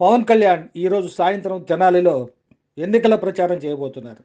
పవన్ కళ్యాణ్ ఈరోజు సాయంత్రం తెనాలిలో ఎన్నికల ప్రచారం చేయబోతున్నారు.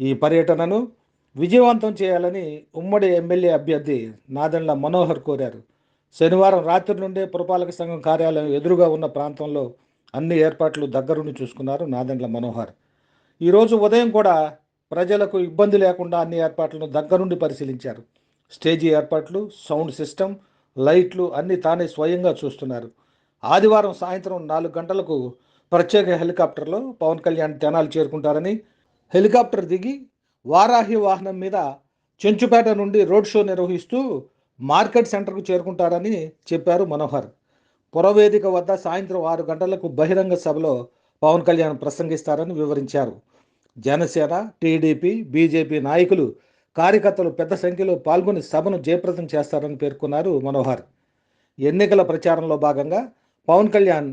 ఈ పర్యటనను విజయవంతం చేయాలని ఉమ్మడి ఎమ్మెల్యే అభ్యర్థి నాదెండ్ల మనోహర్ కోరారు. శనివారం రాత్రి నుండే పురపాలక సంఘం కార్యాలయం ఎదురుగా ఉన్న ప్రాంతంలో అన్ని ఏర్పాట్లు దగ్గరుండి చూసుకున్నారు నాదెండ్ల మనోహర్. ఈరోజు ఉదయం కూడా ప్రజలకు ఇబ్బంది లేకుండా అన్ని ఏర్పాట్లను దగ్గరుండి పరిశీలించారు. స్టేజీ ఏర్పాట్లు సౌండ్ సిస్టమ్ లైట్లు అన్నీ తానే స్వయంగా చూస్తున్నారు. ఆదివారం సాయంత్రం నాలుగు గంటలకు ప్రత్యేక హెలికాప్టర్లో పవన్ కళ్యాణ్ తెనాలు చేరుకుంటారని హెలికాప్టర్ దిగి వారాహి వాహనం మీద చెంచుపేట నుండి రోడ్ షో నిర్వహిస్తూ మార్కెట్ సెంటర్కు చేరుకుంటారని చెప్పారు మనోహర్. పురవేదిక వద్ద సాయంత్రం ఆరు గంటలకు బహిరంగ సభలో పవన్ కళ్యాణ్ ప్రసంగిస్తారని వివరించారు. జనసేన టీడీపీ బీజేపీ నాయకులు కార్యకర్తలు పెద్ద సంఖ్యలో పాల్గొని సభను జయప్రదం చేస్తారని పేర్కొన్నారు మనోహర్. ఎన్నికల ప్రచారంలో భాగంగా పవన్ కళ్యాణ్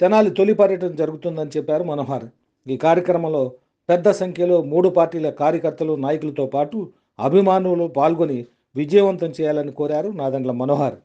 తెనాలి తొలి పర్యటన జరుగుతుందని చెప్పారు మనోహర్. ఈ కార్యక్రమంలో పెద్ద సంఖ్యలో మూడు పార్టీల కార్యకర్తలు నాయకులతో పాటు అభిమానులు పాల్గొని విజయవంతం చేయాలని కోరారు నాదండ్ల మనోహర్.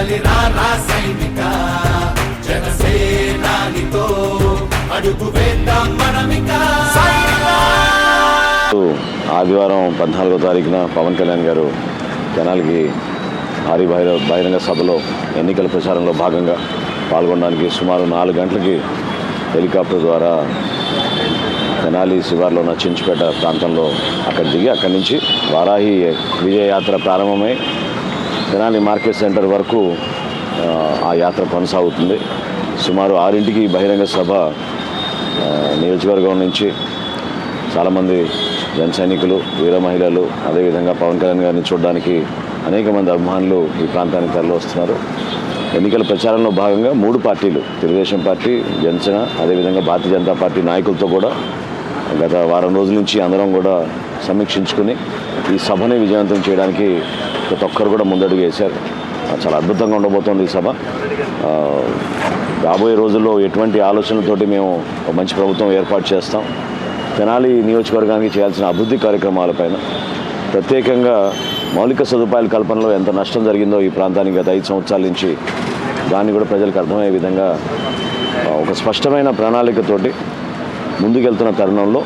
సేన రాసైనిక జనసేనానితో అడుగు వేద్దాం మనమిక. ఆదివారం పద్నాలుగో తారీఖున పవన్ కళ్యాణ్ గారు జనాలకి భారీ బహిరంగ సభలో ఎన్నికల ప్రచారంలో భాగంగా పాల్గొనడానికి సుమారు నాలుగు గంటలకి హెలికాప్టర్ ద్వారా తెనాలి శివార్లో ఉన్న చించుపేట ప్రాంతంలో అక్కడ దిగి అక్కడి నుంచి వారాహి విజయయాత్ర ప్రారంభమై తెనాలి మార్కెట్ సెంటర్ వరకు ఆ, యాత్ర కొనసాగుతుంది. సుమారు ఆరింటికి బహిరంగ సభ నియోజకవర్గం నుంచి చాలామంది జన సైనికులు వీర మహిళలు అదేవిధంగా పవన్ కళ్యాణ్ గారిని చూడడానికి అనేక మంది అభిమానులు ఈ ప్రాంతానికి తరలి వస్తున్నారు ఎన్నికల ప్రచారంలో భాగంగా మూడు పార్టీలు తెలుగుదేశం పార్టీ జనసేన అదేవిధంగా భారతీయ జనతా పార్టీ నాయకులతో కూడా గత వారం రోజుల నుంచి అందరం కూడా సమీక్షించుకుని ఈ సభని విజయవంతం చేయడానికి ప్రతి ఒక్కరు కూడా ముందడుగు వేశారు. చాలా అద్భుతంగా ఉండబోతోంది ఈ సభ. రాబోయే రోజుల్లో ఎటువంటి ఆలోచనలతోటి మేము మంచి ప్రభుత్వం ఏర్పాటు చేస్తాం. తెనాలి నియోజకవర్గానికి చేయాల్సిన అభివృద్ధి కార్యక్రమాలపైన ప్రత్యేకంగా మౌలిక సదుపాయాల కల్పనలో ఎంత నష్టం జరిగిందో ఈ ప్రాంతానికి గత ఐదు సంవత్సరాల నుంచి దాన్ని కూడా ప్రజలకు అర్థమయ్యే విధంగా ఒక స్పష్టమైన ప్రణాళికతోటి ముందుకెళ్తున్న తరుణంలో